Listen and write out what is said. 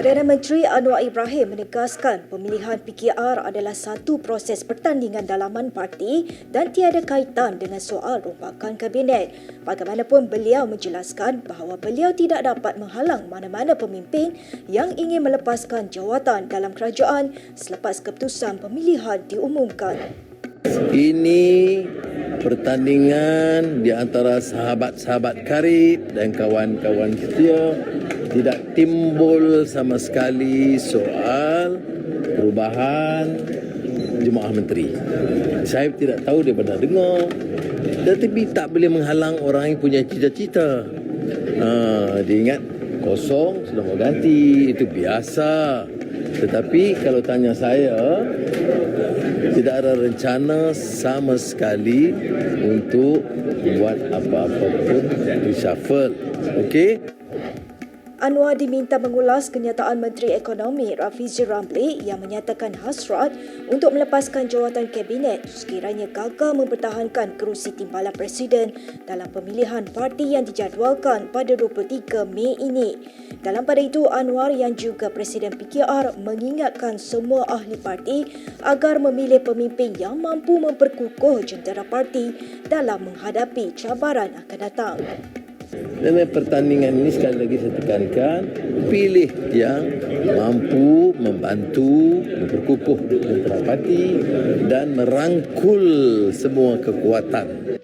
Perdana Menteri Anwar Ibrahim menegaskan pemilihan PKR adalah satu proses pertandingan dalaman parti dan tiada kaitan dengan soal rompakan kabinet. Bagaimanapun beliau menjelaskan bahawa beliau tidak dapat menghalang mana-mana pemimpin yang ingin melepaskan jawatan dalam kerajaan selepas keputusan pemilihan diumumkan. Ini pertandingan di antara sahabat-sahabat karib dan kawan-kawan setia tidak timbul sama sekali soal perubahan jemaah menteri. Saya tidak tahu dia pernah dengar. Tetapi tak boleh menghalang orang yang punya cita-cita. Ha, dia ingat kosong sudah mau ganti. Itu biasa. Tetapi kalau tanya saya, tidak ada rencana sama sekali untuk buat apa-apa pun reshuffle. Okey? Anwar diminta mengulas kenyataan Menteri Ekonomi Rafizi Ramli yang menyatakan hasrat untuk melepaskan jawatan kabinet sekiranya gagal mempertahankan kerusi timbalan presiden dalam pemilihan parti yang dijadualkan pada 23 Mei ini. Dalam pada itu, Anwar yang juga Presiden PKR mengingatkan semua ahli parti agar memilih pemimpin yang mampu memperkukuh jentera parti dalam menghadapi cabaran akan datang. Dalam pertandingan ini sekali lagi saya tekankan pilih yang mampu membantu tentera parti dan merangkul semua kekuatan.